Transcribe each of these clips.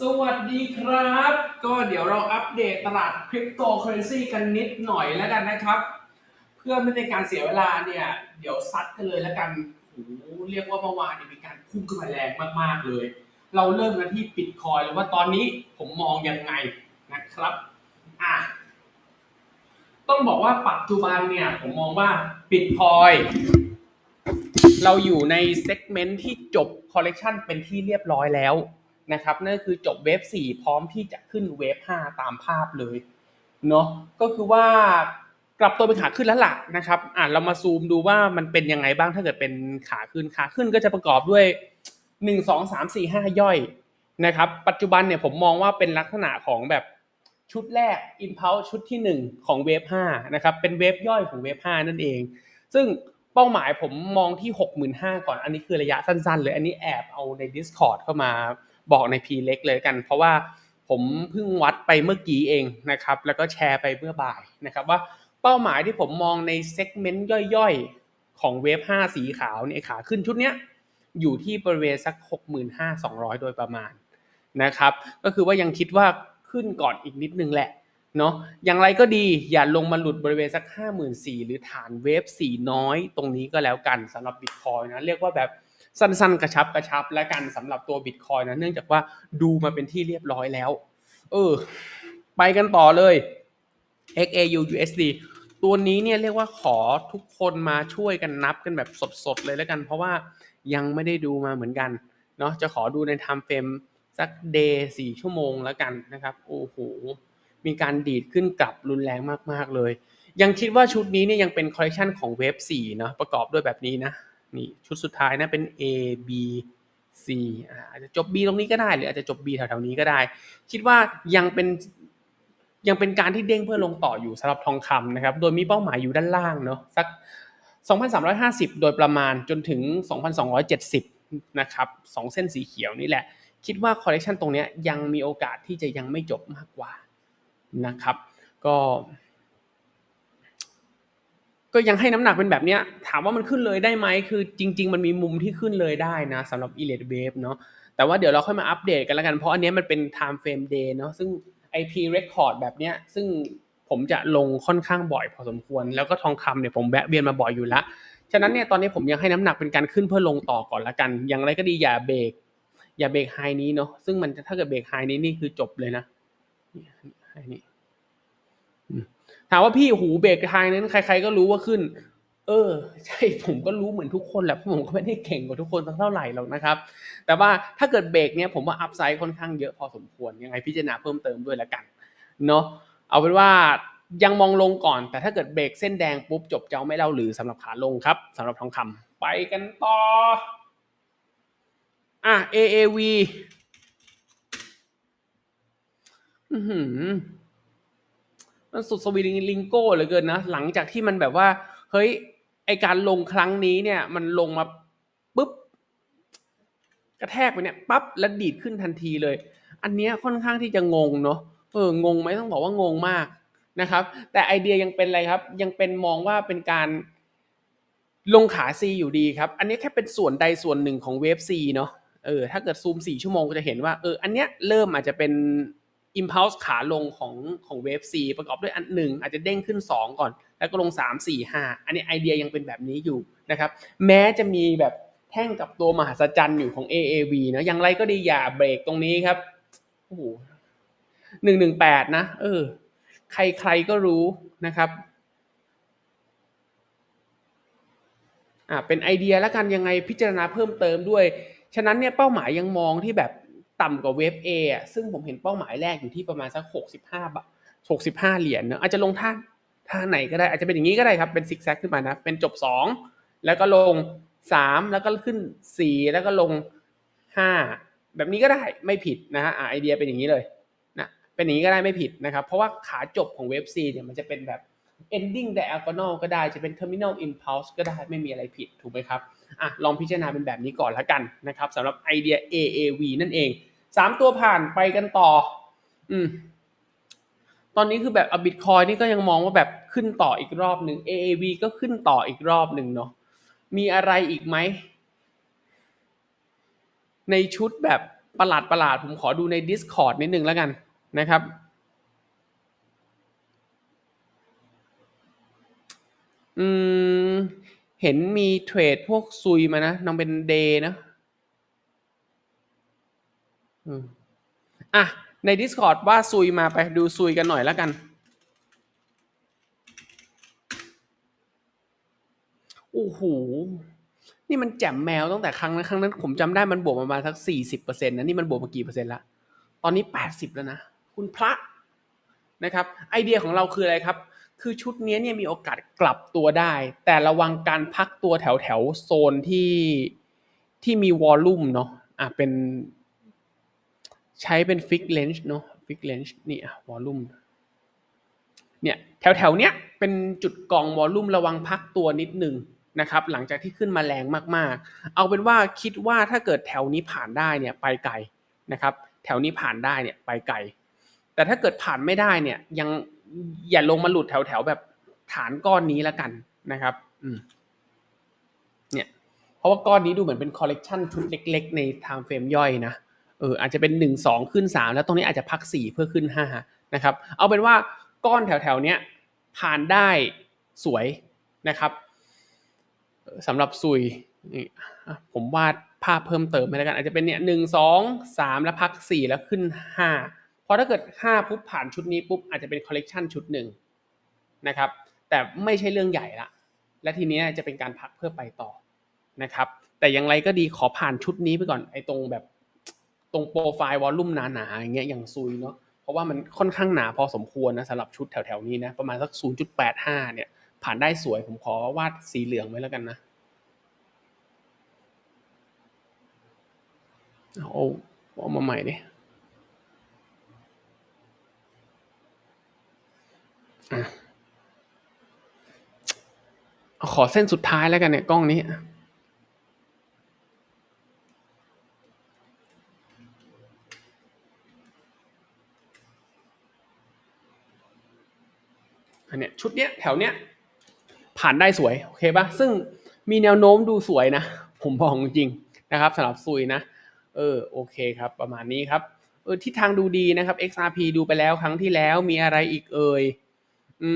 สวัสดีครับ ก็เดี๋ยวเราอัปเดตตลาดคริปโตเคอเรนซีกันนิดหน่อยแล้วกันนะครับ เพื่อไม่เป็นการเสียเวลาเนี่ย เดี๋ยวซัดกันเลยแล้วกันโอ้เรียกว่าเมื่อวานเนี่ยมีการพุ่งขึ้นมาแรงมากๆเลย เราเริ่มกันที่ปิดคอยเลยว่าตอนนี้ผมมองยังไงนะครับอะต้องบอกว่าปัจจุบันเนี่ย ผมมองว่าปิดคอยเราอยู่ในเซกเมนต์ที่จบคอลเลกชันเป็นที่เรียบร้อยแล้ว นะครับนั่นคือจบเวฟ4 พร้อมที่จะขึ้นเวฟ5 ตามภาพเลยเนาะก็คือว่ากลับตัวเป็นขาขึ้นแล้วล่ะนะครับอะเรามาซูมดูว่ามันเป็นยังไงบ้างถ้าเกิดเป็นขาขึ้นขาขึ้นก็จะประกอบด้วย 1 2 3 4 5 ย่อยนะครับปัจจุบันเนี่ยผมมองว่าเป็นลักษณะของแบบชุดแรก Impulse ชุดที่ 1 ของเวฟ5นะครับเป็นเวฟย่อยของเวฟ5นั่นเอง ซึ่งเป้าหมายผมมองที่ 65,000ก่อนอันนี้คือระยะสั้นๆเลย อันนี้แอบเอาใน Discord เข้ามา บอกใน P เล็กเลยกัน เพราะว่าผมเพิ่งวัดไปเมื่อกี้เองนะครับ แล้วก็แชร์ไปเมื่อบ่ายนะครับ ว่าเป้าหมายที่ผมมองในเซกเมนต์ย่อยๆ ของเวฟ5สีขาวเนี่ยขาขึ้นชุดเนี้ยอยู่ที่บริเวณสัก 65,200 โดยประมาณนะครับ ก็คือว่ายังคิดว่าขึ้นก่อนอีกนิดนึงแหละเนาะอย่างไรก็ดีอย่าลงมาหลุดบริเวณสัก 5 4 0 0 0 หรือฐานเวฟ4น้อยตรงนี้ก็แล้วกันสำหรับบิตคอยนะ เรียกว่าแบบ สั้นๆ กระชับกระชับแล้วกันสำหรับตัวบิตคอยนะเนื่องจากว่าดูมาเป็นที่เรียบร้อยแล้ว เออ ไปกันต่อเลย XAU USD ตัวนี้เนี่ยเรียกว่าขอทุกคนมาช่วยกันนับกันแบบสดๆเลยแล้วกัน เพราะว่ายังไม่ได้ดูมาเหมือนกันเนาะจะขอดูในไทม์เฟรมสักเดย์สี่ชั่วโมงแล้วกันนะครับ โอ้โหมีการดีดขึ้นกลับรุนแรงมากๆเลย ยังคิดว่าชุดนี้เนี่ยยังเป็นคอลเลคชันของเวฟ4เนาะประกอบด้วยแบบนี้นะ นี่ชุดสุดท้ายนะเป็น A B C อาจจะจบ B ตรงนี้ก็ได้ หรืออาจจะจบ B แถวๆนี้ก็ได้ คิดว่ายังเป็นยังเป็นการที่เด้งเพื่อลงต่ออยู่สำหรับทองคำนะครับ โดยมีเป้าหมายอยู่ด้านล่างเนาะสัก 2,350 โดยประมาณจนถึง 2,270 นะครับสองเส้นสีเขียวนี่แหละ คิดว่าคอลเลคชันตรงนี้ยังมีโอกาสที่จะยังไม่จบมากกว่านะครับ ก็ ก็ยังให้น้ำหนักเป็นแบบเนี้ย ถามว่ามันขึ้นเลยได้ไหมคือจริง ๆ มันมีมุมที่ขึ้นเลยได้นะสำหรับ e l i t e Wave เนาะแต่ว่าเดี๋ยวเราค่อยมาอัปเดตกันแล้วกัน เพราะอันนี้มันเป็น time frame day เนาะซึ่ง IP record แบบเนี้ยซึ่งผมจะลงค่อนข้างบ่อยพอสมควร แล้วก็ทองคำเนี่ยผมแวะเวียนมาบ่อยอยู่แล้วฉะนั้นเนี่ยตอนนี้ผมยังให้น้ำหนักเป็นการขึ้นเพื่อลงต่อก่อนละกัน อย่างไรก็ดีอย่าเบรกอย่าเบรกไฮนี้เนาะซึ่งมันถ้าเกิดเบรกไฮนี้นี่คือจบเลยนะไฮนี้ ถามว่าพี่หูเบรกไฮนั้นใคร ๆ ก็รู้ว่าขึ้น เออ ใช่ผมก็รู้เหมือนทุกคนแหละผมก็ไม่ได้เก่งกว่าทุกคนสักเท่าไหร่หรอกนะครับ แต่ว่าถ้าเกิดเบรกเนี้ยผมว่าอัพไซด์ค่อนข้างเยอะพอสมควรยังไงพิจารณาเพิ่มเติมด้วยละกันเนาะเอาเป็นว่ายังมองลงก่อน แต่ถ้าเกิดเบรกเส้นแดงปุ๊บจบเจ้าไม่เล่าหรือสำหรับขาลงครับสำหรับทองคำไปกันต่ออะ AAV อือหือ มันสุดสวิงลิงโก้เหลือเกินนะ หลังจากที่มันแบบว่า เฮ้ย ไอการลงครั้งนี้เนี่ย มันลงมาปุ๊บ กระแทกไปเนี่ยปั๊บแล้วดีดขึ้นทันทีเลย อันเนี้ยค่อนข้างที่จะงงเนาะเอองงไหมต้องบอกว่างงมากนะครับ แต่ไอเดียยังเป็นอะไรครับ ยังเป็นมองว่าเป็นการลงขาซีอยู่ดีครับ อันนี้แค่เป็นส่วนใดส่วนหนึ่งของเวฟซีเนาะเออถ้าเกิดซูม 4 ชั่วโมงก็จะเห็นว่าเอออันเนี้ยเริ่มอาจจะเป็น impulse ขาลงของของเวฟซีประกอบด้วยอันหนึ่งอาจจะเด้งขึ้น 2 ก่อน แล้วก็ลง 3 4 5 อันนี้ไอเดียยังเป็นแบบนี้อยู่นะครับแม้จะมีแบบแท่งกับตัวมหัศจรรย์อยู่ของ AAV นะอย่างไรก็ดีอย่าเบรกตรงนี้ครับโอ้โหหนึ่งหนึ่งแปดนะ เออ ใครๆก็รู้นะครับอ่าเป็นไอเดียแล้วกันยังไงพิจารณาเพิ่มเติมด้วย ฉะนั้นเนี่ยเป้าหมายยังมองที่แบบ ต่ำกว่าเวฟ A อะซึ่งผมเห็นเป้าหมายแรกอยู่ที่ประมาณสัก65บาท65 เหรียญเนอะอาจจะลงท่าท่าไหนก็ได้อาจจะเป็นอย่างนี้ก็ได้ครับเป็นซิกแซกขึ้นมานะเป็นจบ 2 แล้วก็ลง 3 แล้วก็ขึ้น 4 แล้วก็ลง 5 แบบนี้ก็ได้ไม่ผิดนะฮะไอเดียเป็นอย่างนี้เลยนะเป็นอย่างนี้ก็ได้ไม่ผิดนะครับ เพราะว่าขาจบของเวฟ C เนี่ยมันจะเป็นแบบ ending diagonal ก็ได้จะเป็น terminal impulse ก็ได้ไม่มีอะไรผิดถูกไหมครับอะลองพิจารณาเป็นแบบนี้ก่อนแล้วกันนะครับสำหรับไอเดีย AAV นั่นเอง สามตัวผ่านไปกันต่อ อืม ตอนนี้คือแบบอบิตคอยนี่ก็ยังมองว่าแบบขึ้นต่ออีกรอบหนึ่ง AAV ก็ขึ้นต่ออีกรอบหนึ่งเนาะ มีอะไรอีกไหม ในชุดแบบประหลาดประหลาดผมขอดูใน Discord นิดนึงแล้วกันนะครับอืมเห็นมีเทรดพวกซุยมานะน้องเป็นเดย์นะ อะ ใน Discord ว่าซุยมาไปดูซุยกันหน่อยแล้วกัน โอ้โห นี่มันแจ่มแมวตั้งแต่ครั้งนั้นครั้งนั้น ผมจำได้มันบวกประมาณสักสี่สิบเปอร์เซ็นต์นะ นี่มันบวกมากี่เปอร์เซ็นต์ละ ตอนนี้แปดสิบแล้วนะ คุณพระนะครับ ไอเดียของเราคืออะไรครับ คือชุดนี้เนี่ยมีโอกาสกลับตัวได้ แต่ระวังการพักตัวแถวแถวโซนที่ที่มีวอลลุ่มเนาะ อะเป็น ใช้เป็นฟิกเลนจ์เนาะฟิกเลนจ์นี่อะวอลลุ่มเนี่ยแถวแถวเนี้ยเป็นจุดกองวอลลุ่มระวังพักตัวนิดหนึ่งนะครับหลังจากที่ขึ้นมาแรงมากๆ เอาเป็นว่าคิดว่าถ้าเกิดแถวนี้ผ่านได้เนี่ยไปไกลนะครับแถวนี้ผ่านได้เนี่ยไปไกล แต่ถ้าเกิดผ่านไม่ได้เนี่ยยังอย่าลงมาหลุดแถวแถวแบบฐานก้อนนี้แล้วกันนะครับอืมเนี่ยเพราะว่าก้อนนี้ดูเหมือนเป็นคอลเลกชันชุดเล็ก ๆ ในไทม์เฟรมย่อยนะ เอออาจจะเป็นหนึ่งสองขึ้นสามแล้วตรงนี้อาจจะพักสี่เพื่อขึ้นห้านะครับเอาเป็นว่าก้อนแถวๆเนี้ยผ่านได้สวยนะครับสำหรับซุยนี่ผมวาดภาพเพิ่มเติมให้แล้วกันอาจจะเป็นเนี่ยหนึ่งสองสามแล้วพักสี่แล้วขึ้นห้าพอถ้าเกิดห้าปุ๊บผ่านชุดนี้ปุ๊บอาจจะเป็นคอลเลกชันชุดหนึ่งนะครับแต่ไม่ใช่เรื่องใหญ่ละและทีนี้จะเป็นการพักเพื่อไปต่อนะครับแต่อย่างไรก็ดีขอผ่านชุดนี้ไปก่อนไอ้ตรงแบบ ตรงโปรไฟล์วอลลุ่มหนาๆอย่างเงี้ยอย่างซุยเนาะเพราะว่ามันค่อนข้างหนาพอสมควรนะสำหรับชุดแถวๆนี้นะประมาณสัก 0.85 เนี่ย ผ่านได้สวยผมขอวาดสีเหลืองไว้แล้วกันนะเอาเอามาใหม่ดิอขอเส้นสุดท้ายแล้วกันเนี่ยกล้องนี้ อันเนี้ยชุดเนี้ยแถวเนี้ยผ่านได้สวยโอเคปะซึ่งมีแนวโน้มดูสวยนะ ผมบอกจริงนะครับสำหรับซุยนะ เออโอเคครับประมาณนี้ครับเออทิศทางดูดีนะครับ XRP ดูไปแล้วครั้งที่แล้วมีอะไรอีกเอ่ยอื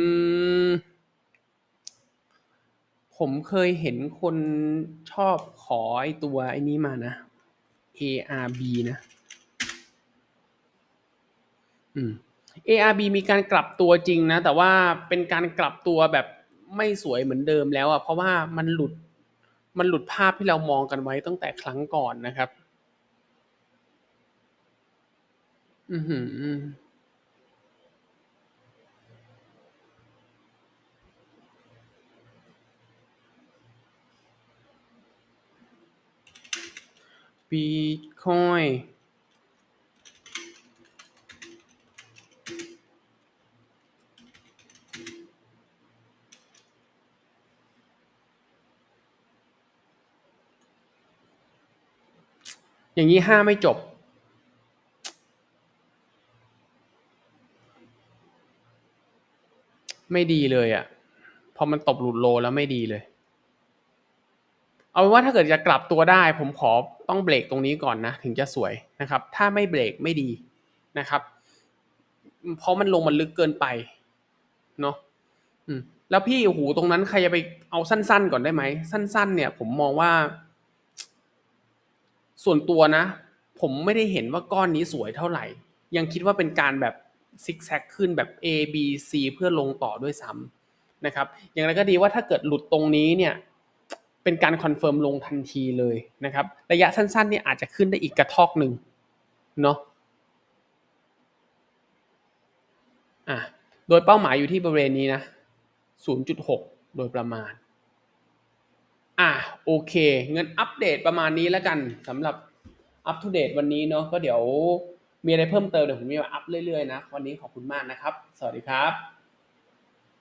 มผมเคยเห็นคนชอบขอไอตัวไอ้นี้มานะ ARB นะ อืม ARB มีการกลับตัวจริงนะ แต่ว่าเป็นการกลับตัวแบบไม่สวยเหมือนเดิมแล้วอะเพราะว่ามันหลุดมันหลุดภาพที่เรามองกันไว้ตั้งแต่ครั้งก่อนนะครับ อือหือ Bitcoin อย อย่างนี้ห้าไม่จบ ไม่ดีเลยอะ่ะ พอมันตบหลุดโลแล้วไม่ดีเลย เอาเป็นว่าถ้าเกิดจะกลับตัวได้ ผมขอต้องเบรกตรงนี้ก่อนนะ ถึงจะสวยนะครับ ถ้าไม่เบรกไม่ดีนะครับ เพราะมันลงมันลึกเกินไปเนาะแล้วพี่โอ้โหตรงนั้นใครจะไปเอาสั้น ๆ ก่อนได้ไหม สั้น ๆ เนี่ย ผมมองว่า ส่วนตัวนะ ผมไม่ได้เห็นว่าก้อนนี้สวยเท่าไหร่ ยังคิดว่าเป็นการแบบซิกแซกขึ้นแบบ A B C เพื่อลงต่อด้วยซ้ำนะครับ อย่างไรก็ดีว่าถ้าเกิดหลุดตรงนี้เนี่ยเป็นการคอนเฟิร์มลงทันทีเลยนะครับ ระยะสั้นๆเนี่ยอาจจะขึ้นได้อีกกระทอกหนึ่งเนาะอะโดยเป้าหมายอยู่ที่บริเวณนี้นะ 0.6 โดยประมาณ อะโอเค เงินอัปเดตประมาณนี้แล้วกันสำหรับอัปทูเดตวันนี้เนาะก็เดี๋ยวมีอะไรเพิ่มเติมเดี๋ยวผมมีมาอัปเรื่อยๆนะ วันนี้ขอบคุณมากนะครับ สวัสดีครับ